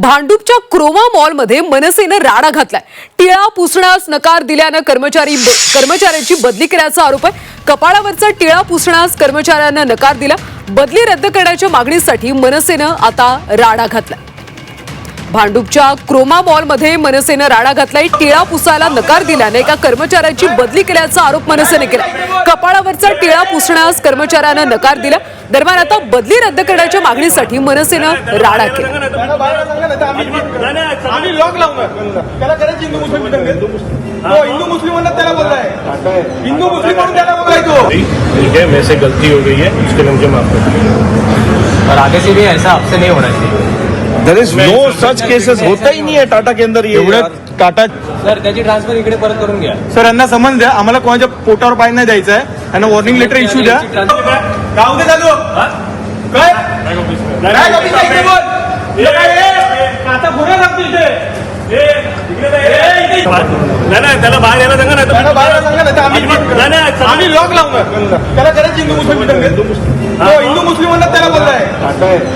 भांडूपच्या Croma मॉलमध्ये मनसेनं राडा घातलाय. टिळा पुसण्यास नकार दिल्यानं कर्मचारी कर्मचाऱ्यांची बदली केल्याचा आरोप आहे. कपाळावरचा टिळा पुसण्यास कर्मचाऱ्यांना नकार दिला. बदली रद्द करण्याच्या मागणीसाठी मनसेनं आता राडा घातलाय. भांडूपच्या क्रोमा मॉलमध्ये मनसेनं राडा घातलाय. टिळा पुसायला नकार दिल्याने एका कर्मचाऱ्याची बदली केल्याचा आरोप मनसेने केला कपाळ टिळा पुसण्यास कर्मचाऱ्यानं नकार दिला. दरम्यान आता बदली रद्द करण्याच्या मागणीसाठी मनसेनं राडा केला. दंगल हो है गलती हो गई है उसके लिए मुझे माफ कर दीजिए और आगे से भी ऐसा आपसे नहीं होना चाहिए। There is no such cases होता ही नहीं है टाटा के अंदर ये एवढं टाटा सर त्याची ट्रान्सफर इकडे परत करून घ्या. सर यांना समज द्या आम्हाला कोणाच्या पोटावर पाय नाही द्यायचं आहे. यांना वॉर्निंग लेटर इश्यू द्या. राहू दे चालू. काय? काय कधी काय इकडे बोल? इकडे काय आहे? आता पुढे लागतो इथे. नाही नाही त्याला बाहेर यायला सांगा ना बाहेर सांगा ना, आम्ही. आम्ही लॉक लावणार त्याला करायची हिंदू मुस्लिम हो हिंदू मुस्लिमांना त्याला बोललाय.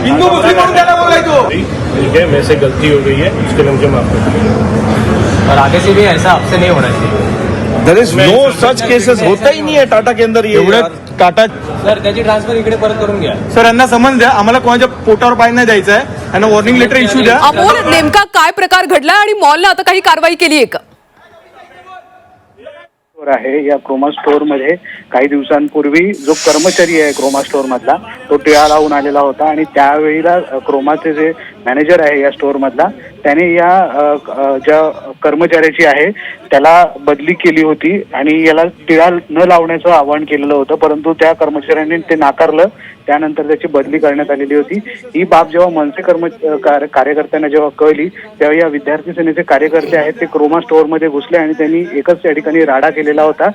हिंदू मुस्लिम म्हणून त्याला बोललाय तो. ठीक है मेरे से गलती हो गई है लिए मुझे माफ कर और आगे से भी ऐसा आपसे नहीं होना चाहिए। There is no such cases होता ही नहीं है टाटा के अंदर ये एवढं टाटा सर त्याची ट्रान्सफर इकडे परत करून घ्या. सर यांना समज द्या. आम्हाला कोणाच्या पोटावर पाय नाही द्यायचं आहे. यांना वॉर्निंग लेटर इश्यू द्या. अमोल नेमका काय प्रकार घडला आणि मॉलनं आता काही कारवाई केली आहे का स्टोअर आहे. या क्रोमा स्टोअरमध्ये काही दिवसांपूर्वी जो कर्मचारी आहे क्रोमा स्टोअर मधला तो टिळा लावून आलेला होता. आणि त्यावेळीला क्रोमाचे जे मॅनेजर आहे या स्टोअर मधला त्याने या ज्या कर्मचाऱ्याची आहे त्याला बदली केली होती आणि याला टिळा न लावण्याचं आवाहन केलेलं होतं परंतु त्या कर्मचाऱ्यांनी ते नाकारलं. त्यानंतर त्याची बदली करण्यात आलेली होती. ही बाब जेव्हा मनसे कर्म कार्यकर्त्यांना जेव्हा कळली तेव्हा या विद्यार्थी सेनेचे कार्यकर्ते आहेत ते क्रोमा स्टोअरमध्ये घुसले आणि त्यांनी एकच त्या ठिकाणी राडा केलेला होता.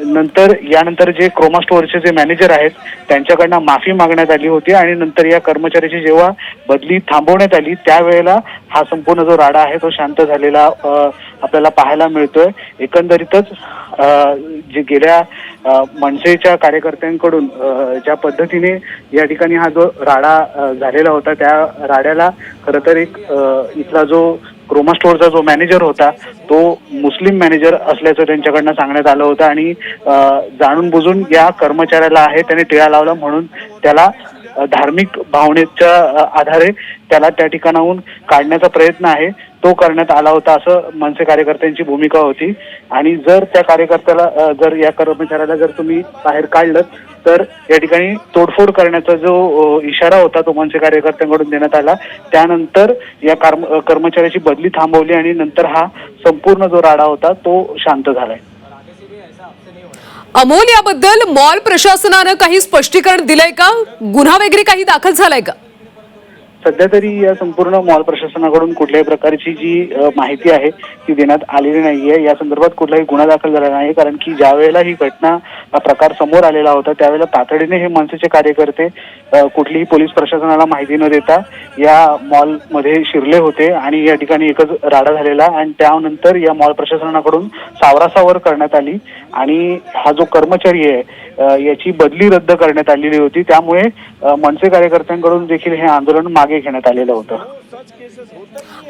नंतर यानंतर जे क्रोमा स्टोअरचे जे मॅनेजर आहेत त्यांच्याकडनं माफी मागण्यात आली होती आणि नंतर या कर्मचाऱ्याची जेव्हा बदली थांबवण्यात आली त्यावेळेला हा संपूर्ण जो राडा आहे तो शांत झालेला आपल्याला पाहायला मिळतोय. एकंदरीतच जे गेल्या मनसेच्या कार्यकर्त्यांकडून ज्या पद्धतीने या ठिकाणी हा जो राडा झालेला होता त्या राड्याला खरं तर एक इथला जो क्रोमा स्टोअरचा जो मॅनेजर होता तो मुस्लिम मॅनेजर असल्याचं त्यांच्याकडनं सांगण्यात आलं होतं आणि जाणून बुजून या कर्मचाऱ्याला आहे त्याने टिळा लावला म्हणून त्याला धार्मिक भावनेच्या आधारे त्याला त्या ठिकाणाहून काढण्याचा प्रयत्न आहे. तो करण्यात आला होता असं मनसे कार्यकर्त्यांची भूमिका होती. आणि जर त्या कार्यकर्त्याला जर या कर्मचाऱ्याला जर तुम्ही बाहेर काढलं तर या ठिकाणी तोडफोड करण्याचा जो इशारा होता तो मनसे कार्यकर्त्यांकडून देण्यात आला. त्यानंतर या कर्मचाऱ्याची बदली थांबवली आणि नंतर हा संपूर्ण जो राडा होता तो शांत झालाय. अमोल याबद्दल मॉल प्रशासनानं काही स्पष्टीकरण दिलंय का? गुन्हा वगैरे काही दाखल झालाय का? सध्या तरी या संपूर्ण मॉल प्रशासनाकडून कुठल्याही प्रकारची जी माहिती आहे ती देण्यात आलेली नाहीये. या संदर्भात कुठलाही गुन्हा दाखल झाला नाही कारण की ज्या वेळेला ही घटना प्रकार समोर आलेला होता त्यावेळेला तातडीने हे मनसेचे कार्यकर्ते कुठलीही पोलीस प्रशासनाला माहिती न देता या मॉलमध्ये शिरले होते आणि या ठिकाणी एकच राडा झालेला आणि त्यानंतर या मॉल प्रशासनाकडून सावरासावर करण्यात आली आणि हा जो कर्मचारी आहे याची बदली रद्द करण्यात आलेली होती. त्यामुळे मनसे कार्यकर्त्यांकडून देखील हे आंदोलन मागे घेण्यात आलेलं होतं.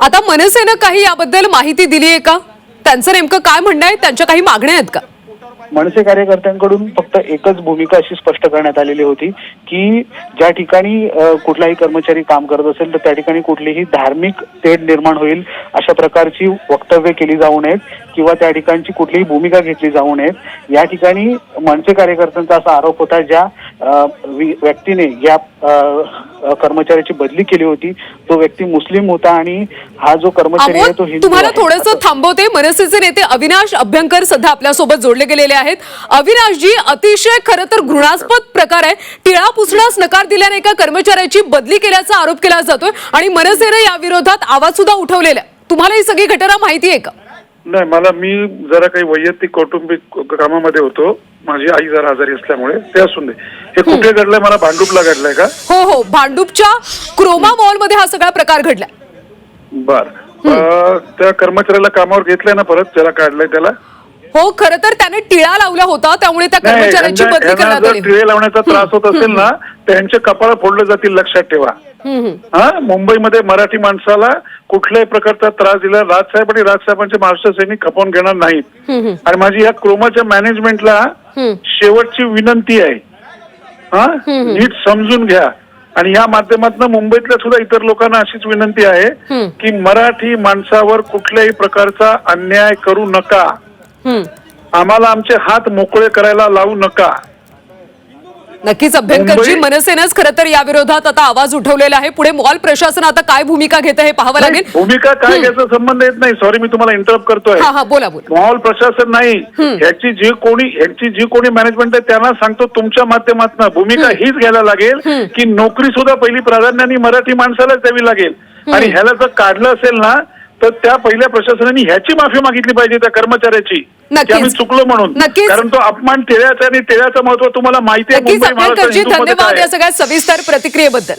आता मनसेनं काही याबद्दल माहिती दिली आहे का? त्यांचं नेमकं काय म्हणणं आहे? त्यांच्या काही मागण्या आहेत का? मनसे कार्यकर्त्यांकडून फक्त एकच भूमिका अशी स्पष्ट करण्यात आलेली होती की ज्या ठिकाणी कुठलाही कर्मचारी काम करत असेल तर त्या ठिकाणी कुठलीही धार्मिक तेढ निर्माण होईल अशा प्रकारची वक्तव्य केली जाऊ नयेत किंवा त्या ठिकाणची कुठलीही भूमिका घेतली जाऊ नयेत. या ठिकाणी मनसे कार्यकर्त्यांचा असा आरोप होता ज्या व्यक्तीने या कर्मचाऱ्याची बदली केली होती. तो व्यक्ती मुस्लिम होता आणि हा जो कर्मचारी आहे तो हिंदू तुम्हाला. थोडंसं थांबवते. मनसेचे नेते अविनाश अभ्यंकर सध्या आपल्यासोबत जोडले गेलेले आहेत. अविनाशजी अतिशय खरं तर घृणास्पद प्रकार आहे. टिळा पुसण्यास नकार दिल्याने एका कर्मचाऱ्याची बदली केल्याचा आरोप केला जातोय आणि मनसेनं या विरोधात आवाज सुद्धा उठवलेला आहे. तुम्हाला ही सगळी घटना माहिती आहे का? नाही मला मी जरा काही वैयक्तिक कौटुंबिक कामामध्ये होतो. माझी आई जरा आजारी असल्यामुळे ते असून दे. हे कुठे घडलंय? मला भांडूपला घडलंय का? हो हो. भांडूपच्या क्रोमा मॉलमध्ये हा सगळा प्रकार घडलाय. बर. त्या कर्मचाऱ्याला कामावर घेतलंय ना परत? ज्याला काढलंय त्याला? हो खरं तर त्याने टिळा लावला होता त्यामुळे त्या कर्मचाऱ्याची बदली करण्यात आली. टिळे लावण्याचा त्रास होत असेल ना त्यांचे कपाळ फोडले जातील लक्षात ठेवा. हा मुंबईमध्ये मराठी माणसाला कुठल्याही प्रकारचा त्रास दिला राजसाहेब आणि राजसाहेबांचे महाराष्ट्र सैनिक खपवून घेणार नाहीत. आणि माझी या क्रोमाच्या मॅनेजमेंटला शेवटची विनंती आहे. हा? नीट समजून घ्या. आणि या माध्यमातून मुंबईतल्या सुद्धा इतर लोकांना अशीच विनंती आहे की मराठी माणसावर कुठल्याही प्रकारचा अन्याय करू नका. आम्हाला आमचे हात मोकळे करायला लावू नका. नक्कीच अभ्यंकरजी मनसेनंच खरं तर या विरोधात आता आवाज उठवलेला आहे. पुढे मॉल प्रशासन आता काय भूमिका घेतं हे पाहावं लागेल. भूमिका काय घ्यायचा संबंध येत नाही. सॉरी मी तुम्हाला इंटरप्ट करतोय. हा हा बोला बोला. मॉल प्रशासन नाही. ह्याची जी कोणी ह्याची जी कोणी मॅनेजमेंट आहे त्यांना सांगतो तुमच्या माध्यमातून. भूमिका हीच घ्यायला लागेल की नोकरी सुद्धा पहिली प्राधान्याने मराठी माणसालाच द्यावी लागेल. आणि ह्याला जर काढलं असेल ना तर त्या पहिल्या प्रशासनाने ह्याची माफी मागितली पाहिजे त्या कर्मचाऱ्याची. आम्ही चुकलो म्हणून. कारण तो अपमान टिळ्याचा आणि टिळ्याचं महत्त्व तुम्हाला माहिती आहे धन्यवाद या. सगळ्या सविस्तर प्रतिक्रियेबद्दल